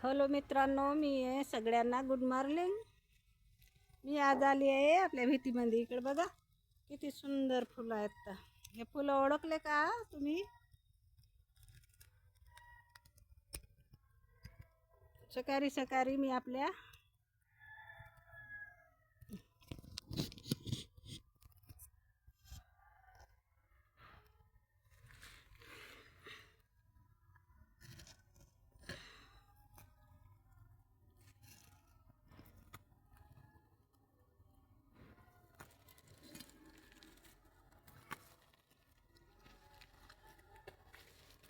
Hello मित्रांनो मी आहे सगळ्यांना गुड मॉर्निंग मी आज आली आहे आपल्या भीतीमध्ये. इकडे बघा किती सुंदर फुलं आहेत तर. हे फुलं ओळखले का तुम्ही? सकाळी सकाळी मी आपल्या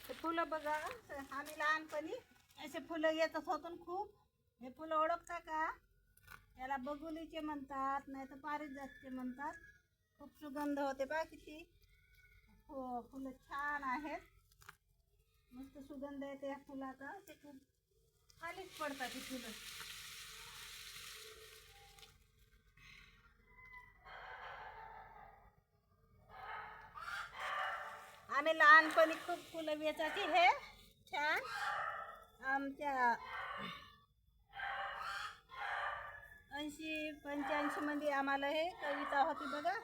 हे फुलं बघा आम्ही लहानपणी असे फुलं येतच होतून खूप. हे फुलं ओळखता का? याला बगुलीचे म्हणतात नाही तर पारिजातचे म्हणतात. खूप सुगंध होते बा किती. हो फुलं छान आहेत. मस्त सुगंध येते या फुलाचा. ते खूप खालीच पडतात ही फुलं आम्ही लहानपणी खूप फुलं वेचायची. हे छान. आमच्या ऐंशी पंच्याऐंशी मध्ये आम्हाला हे कविता होती बघा.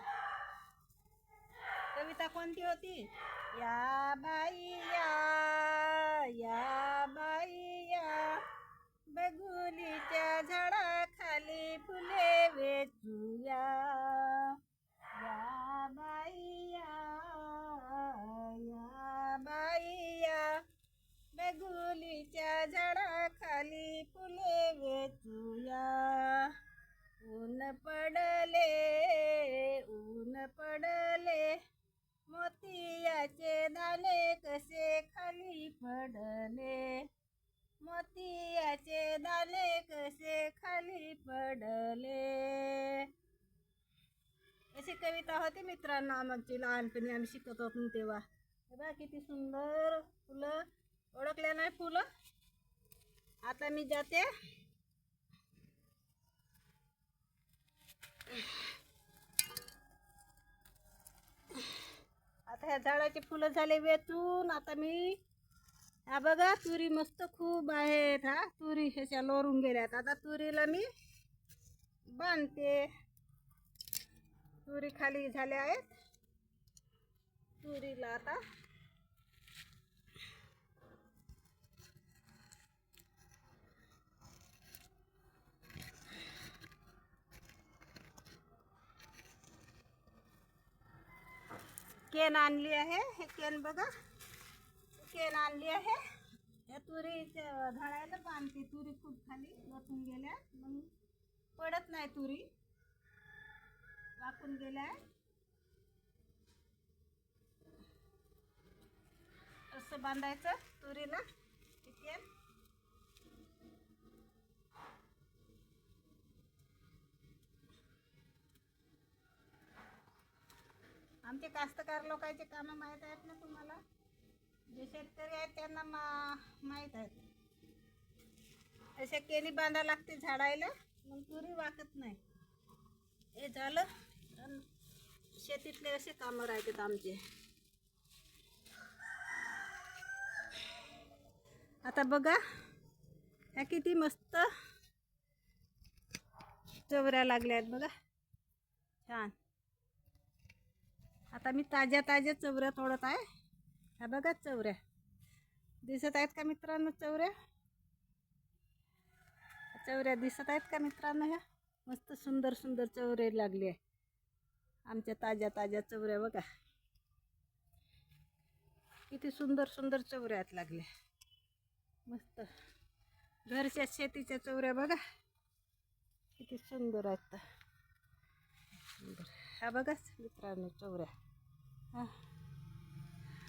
कविता कोणती होती? या बाई या या बाई या बगुलीच्या झाडाखाली फुले वेचूया. या बाई या बाईया बाई या बेगुलीच्या झाडाखाली फुले वेचूया. ऊन पडले ऊन पडले मोतियाचे दाणे कसे खाली पडले? मोतियाचे दाणे कसे खाली पडले? अशी कविता होती मित्रांनो आमची लहानपणी आम्ही शिकत होतो तेव्हा. हे बघा किती सुंदर फुलं. ओळखल्या नाही फुलं? आता मी जाते. आता ह्या झाडाची फुलं झाले वेचून आता मी हा बघा तुरी मस्त खूप आहेत हा. तुरी ह्याच्या लोरून गेल्यात. आता तुरीला मी बांधते. तुरी खाली झाल्या आहेत. तुरीला आता केन आणली आहे हे? केन बघा। केन आणली आहे या तुरीच्या झाडाला बांधते. तुरी खूप खाली लपून गेल्या. मग पडत नाही तुरी. वाकून गेल्या. असं बांधायचं तुरीला इथे. आमचे कास्तकार लोकांचे कामं माहीत आहेत ना तुम्हाला? जे शेतकरी आहेत त्यांना मा माहीत आहेत. अशा केली बांधा लागते झाडायला मग तुरी वाकत नाही. हे झालं. शेतीतले असे कामं राहतात आमचे. आता बघा ह्या किती मस्त चवऱ्या लागल्या आहेत बघा. छान. आता मी ताज्या ताज्या चवऱ्या तोडत आहे. ह्या बघा चवऱ्या. दिसत आहेत का मित्रांनो चवऱ्या? चवऱ्या दिसत आहेत का मित्रांनो ह्या? मस्त सुंदर सुंदर चवरे लागले आहे आमच्या ताज्या ताज्या चवऱ्या बघा. किती सुंदर सुंदर चवऱ्या आहेत लागल्या. मस्त. घरच्या शेतीच्या चौऱ्या बघा. किती सुंदर आहेत तर सुंदर. ह्या बघाच मित्रांनो चौऱ्या. हा.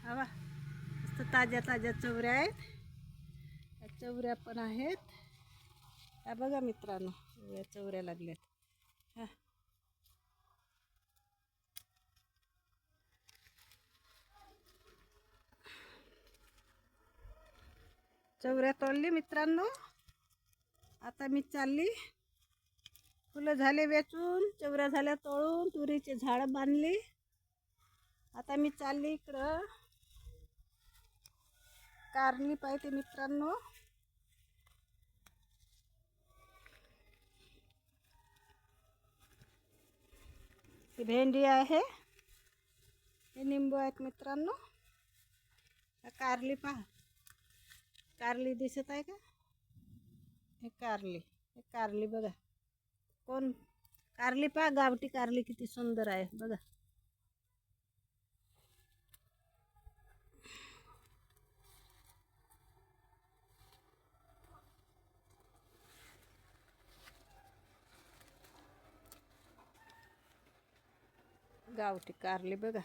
हा बा मस्त ताज्या ताज्या चौऱ्या आहेत. चौऱ्या पण आहेत. ह्या बघा मित्रांनो या चौऱ्या लागल्यात. हा. चौऱ्या तोडली मित्रांनो. आता मी चालली. फुलं झाले वेचून चौऱ्या झाल्या तोळून तुरीचे झाडं बांधली. आता मी चालली इकडं. कारली पाहिजे मित्रांनो. ही भेंडी आहे. हे निंबू आहेत मित्रांनो. कारली पहा. कारली दिसत आहे का? हे कारली हे कारली बघा. कोण? कारली पहा, गावठी कारली किती सुंदर आहे, बघा. गावठी कारली बघा.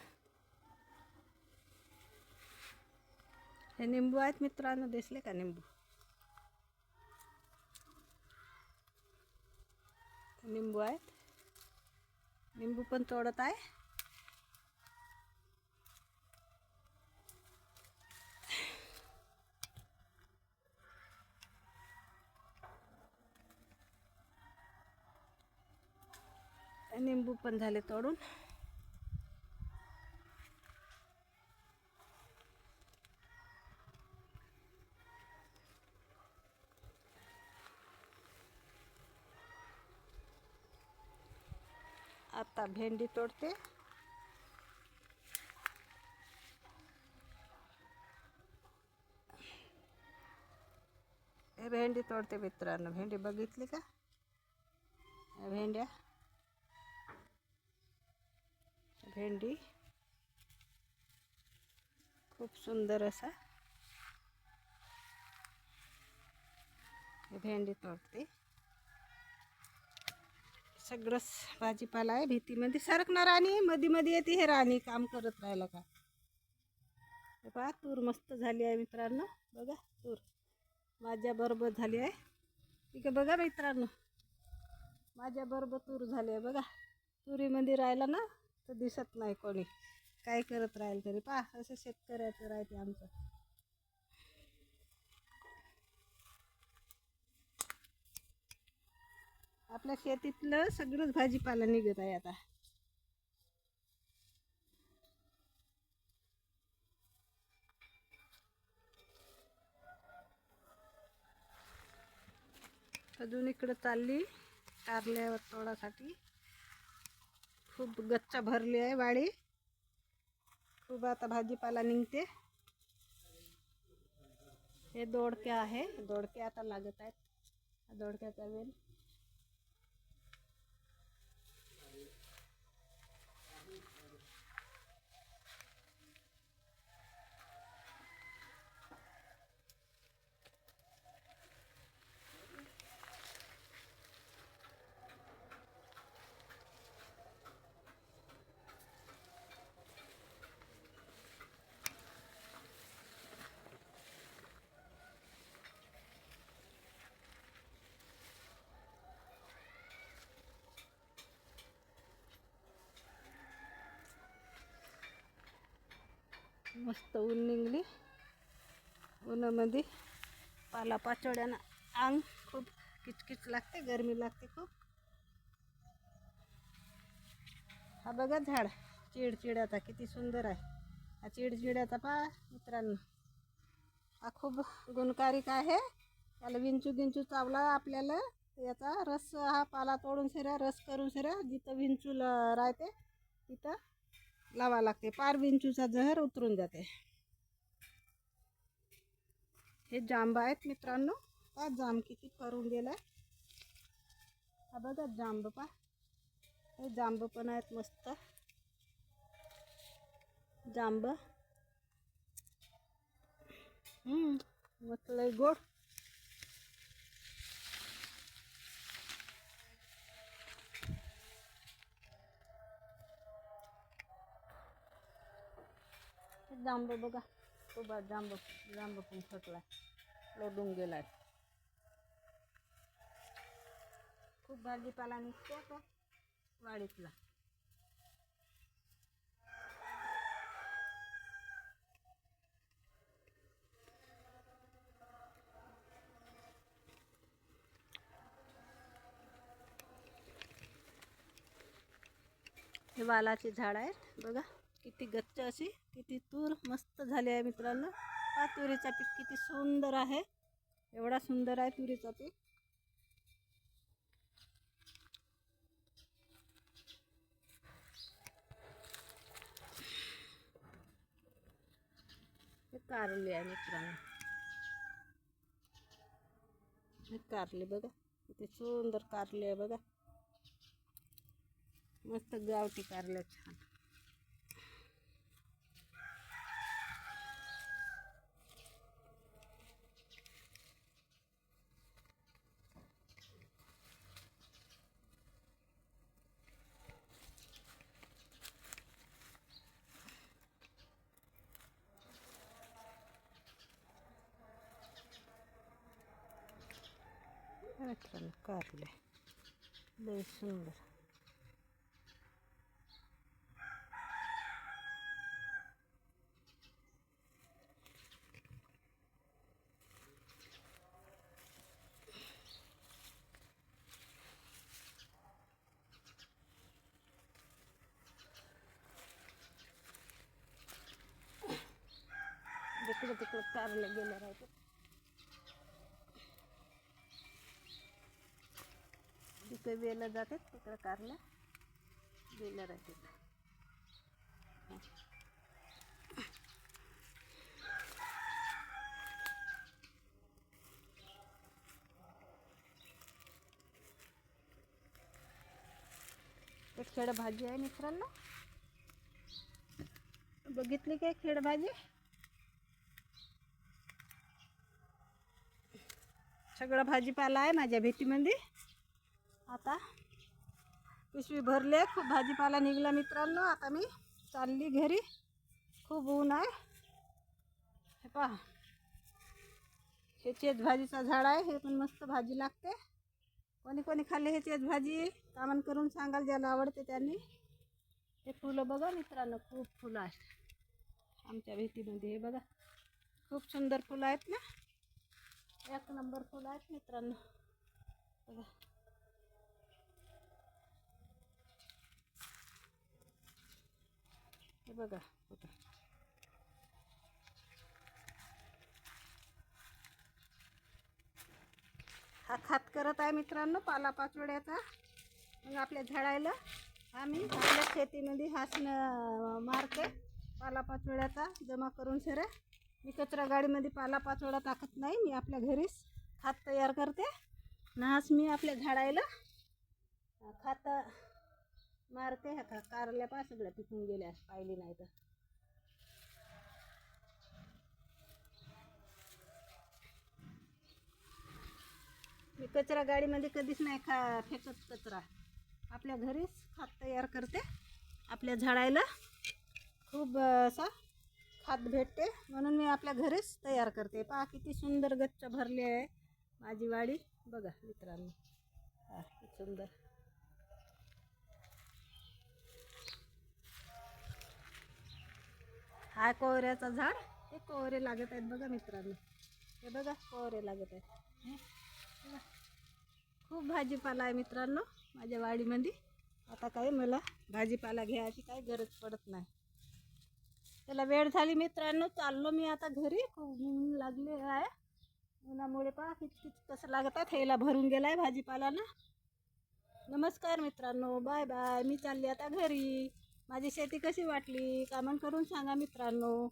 हे निंबू आहेत मित्रांनो दिसले का निंबू? निंबू आहेत. निंबू पण तोडत आहे. निंबू पण झाले तोडून. आता भेंडी तोडते. भेंडी तोडते मित्रांनो. भेंडी बघितली का? भेंड्या. भेंडी. खूप सुंदर असा. भेंडी तोडते. सगळंच भाजीपाला आहे भीतीमध्ये सरकणार आणि मधी मध्ये येते हे राणी काम करत राहिलं का? हे पहा तूर मस्त झाली आहे मित्रांनो. बघा तूर माझ्या बरोबर झाली आहे. ठीक आहे बघा मित्रांनो. माझ्या बरोबर तूर झाली आहे बघा. तुरीमध्ये राहिला ना तर दिसत नाही कोणी. काय करत राहील तरी. पहा असं शेतकऱ्याचं राहते आमचं. आपल्या शेतीतलं सगळंच भाजीपाला निघत आहे आता. अजून इकडं चालली कारल्यावर तोडासाठी. खूप गच्चा भरली आहे वाडी. खूप आता भाजीपाला निघते. हे दोडके आहे. दोडके आता लागत आहेत. दोडक्याचा वेल. मस्त ऊन निघली. उन्हामध्ये पाला पाचोड्यानं अंग खूप किचकिच लागते गरमी लागते खूप. हा बघा झाड चिडचिड्याचा किती सुंदर आहे. हा चिडचिड्याचा पा मित्रांनो. हा खूप गुणकारिक आहे. त्याला विंचू गिंचू चावला आपल्याला. याचा रस हा पाला तोडून शिरा रस करून शिरा जिथं विंचूला राहते तिथं लावा लागते. पार विंचूचा जहर उतरून जाते. हे जांब आहेत मित्रांनो. पा जांब किती करून गेलाय. हा बघा जांब पा हे जांब पण आहेत मस्त. जांब. हम्म मस्त लय गोड. जांभळं बघा. तो बा जांब जांब पण फटलाय लोडून गेलाय. खूप भाजीपाला निघतो आता वाडीतला. हे वालाचे झाड आहेत बघा. मोठी गच्च अशी किती तूर मस्त झाली आहे मित्रांनो. हा तुरीचा पीक किती सुंदर आहे. एवढा सुंदर आहे तुरीचा पीक हे कारले आहे मित्रांनो. हे बघा. किती सुंदर कारले आहे बघा. मस्त गावठी कारल्या छान. हे मित्रांनो कारले लय सुंदर तिकडे तिकडे कारले गेले राहते इकडे वेलं जाते तिकडं कारला वेलं राहते. एक खेड भाजी आहे मित्रांनो. बघितली काय खेड भाजी सगळं भाजीपाला आहे माझ्या भेटीमध्ये. आता पिशवी भरले खूप भाजीपाला निघला मित्रांनो. आता मी चालली घरी. खूप ऊन आहे. हे पहा. हे चेत भाजीचा झाड आहे. हे पण मस्त भाजी लागते. कोणी कोणी खाल्ले हे चेत भाजी? कामन करून सांगाल ज्याला आवडते त्यांनी. हे फुलं बघा मित्रांनो खूप फुलं आहेत. आमच्या भेटीमध्ये हे बघा. खूप सुंदर फुलं आहेत ना. एक नंबर फुलं आहेत मित्रांनो. बघा. हे बघा बघा. हा खात करत आहे मित्रांनो पाला पाचोड्याचा मग आपल्या झाडायला आम्ही आपल्या शेतीमध्ये हासन मारते पालापाचोड्याचा जमा करून सर मी कचरा गाडीमध्ये पाला पाचोडा टाकत नाही मी आपल्या घरीच खात तयार करते. नाच मी आपल्या झाडायला. खात मारते ह्या का कारल्या पा सगळ्या पिकून गेल्या पाहिली नाही तर. मी कचरा गाडीमध्ये कधीच नाही खा फेकत कचरा. आपल्या घरीच खात तयार करते. आपल्या झाडायला खूप असा खात भेटते. म्हणून मी आपल्या घरीच तयार करते. पहा किती सुंदर गच्च भरली आहे माझी वाडी. बघा मित्रांनो. हा सुंदर. हा कोवऱ्याचं झाड हे कोहरे लागत आहेत बघा मित्रांनो. हे बघा कोवरे लागत आहेत. खूप भाजीपाला आहे मित्रांनो माझ्या वाडीमध्ये. आता काही मला भाजीपाला घ्यायची काही गरज पडत नाही. त्याला वेळ झाली मित्रांनो चाललो मी आता घरी. खूप ऊन लागले आहे. उन्हामुळे पहा किती कसं लागत आहे. थैला भरून गेला आहे भाजीपाला ना नमस्कार मित्रांनो बाय बाय. मी चालली आता घरी. माझी शेती कशी वाटली? कामन करून सांगा मित्रांनो.